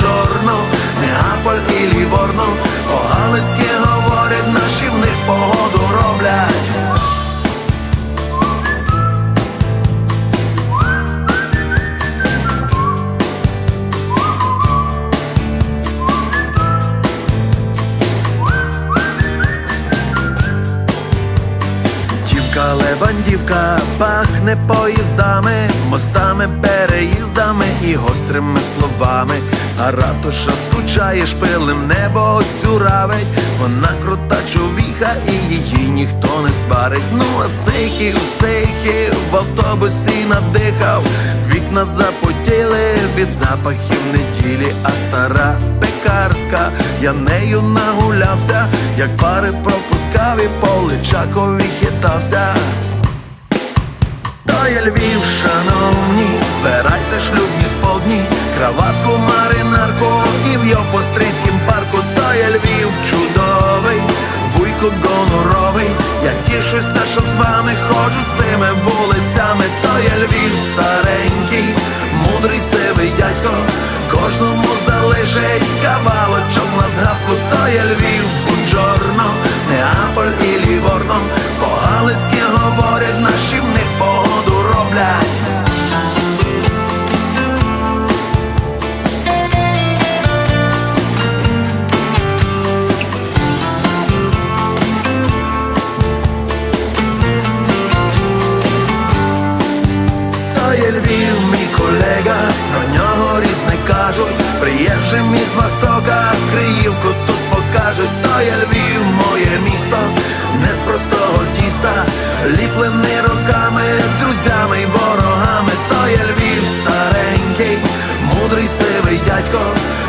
Буджорно, Неаполь і Ліворно, Дівка левандівка пахне поїздами, мостами, переїздами і гострими словами. А ратуша скучає шпилем, небо цюравить, вона крута човіха і її ніхто не сварить. Ну а сихів, сихів в автобусі надихав, вікна запотіли від запахів неділі, а стара пекарська, я нею нагулявся, як пари пропускав і по личакові хитався. То є Львів, шановні, вбирайте шлюбні сподні, краватку, маринарку і в Йопострийськім залишить кавалочок на згадку, то є Львів, Бунджорно, Неаполь і то є Львів, моє місто, не з простого тіста, ліплений роками, друзями й ворогами, то є Львів старенький, мудрий сивий дядько,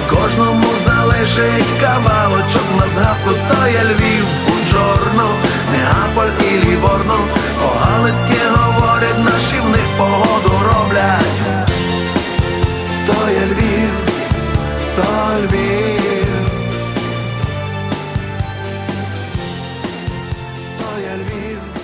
кожному залишить кавалочок на згадку, то є Львів, Бунджорно, Неаполь і Ліворно, по-галицьки говорять, наші в них погоду роблять. То є Львів, то Львів. real